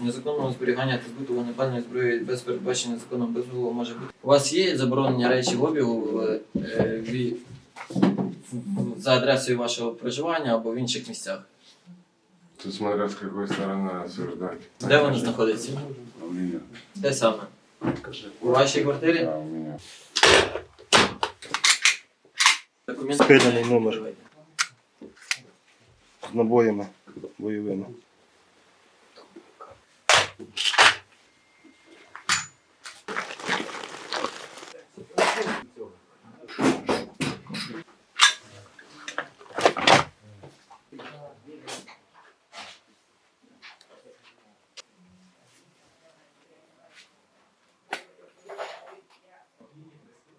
Незаконного зберігання та збуту вогнепальної зброї без передбачення законом дозволу може бути. У вас є заборонені речі в обігу е, ві- за адресою вашого проживання або в інших місцях? Тут смотря с какой стороны осуждать. Де вони знаходяться? У меня. Де саме? У вашій квартирі? Да, у меня. Документи номер. З набоями бойовими.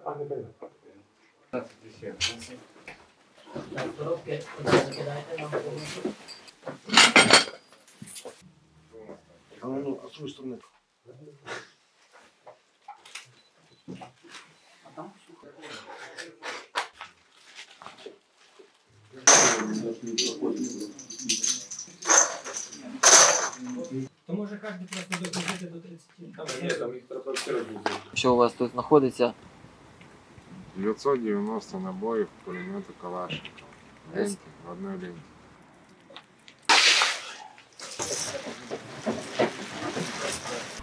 А ну, а з тої сторони. То може кожен просто до 30. Там Що у вас тут знаходиться? 990 набоев пулемета Калашникова. Ленте, в одной ленте.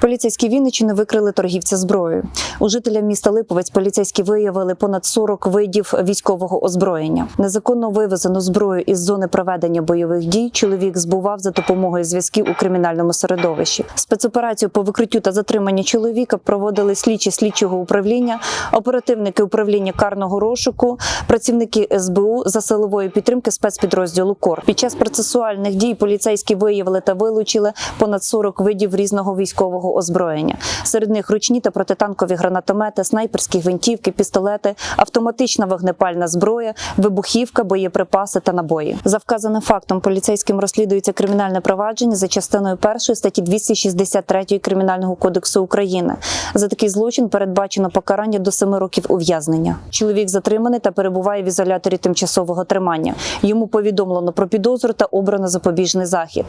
Поліцейські Вінничини викрили торгівця зброєю. У жителя міста Липовець поліцейські виявили понад 40 видів військового озброєння. Незаконно вивезену зброю із зони проведення бойових дій чоловік збував за допомогою зв'язків у кримінальному середовищі. Спецоперацію по викриттю та затриманню чоловіка проводили слідчі слідчого управління, оперативники управління карного розшуку, працівники СБУ за силової підтримки спецпідрозділу КОР. Під час процесуальних дій поліцейські виявили та вилучили понад 40 видів різного військового озброєння. Серед них ручні та протитанкові гранатомети, снайперські гвинтівки, пістолети, автоматична вогнепальна зброя, вибухівка, боєприпаси та набої. За вказаним фактом поліцейським розслідується кримінальне провадження за частиною першої статті 263 кримінального кодексу України. За такий злочин передбачено покарання до 7 років ув'язнення. Чоловік затриманий та перебуває в ізоляторі тимчасового тримання. Йому повідомлено про підозру та обрано запобіжний захід.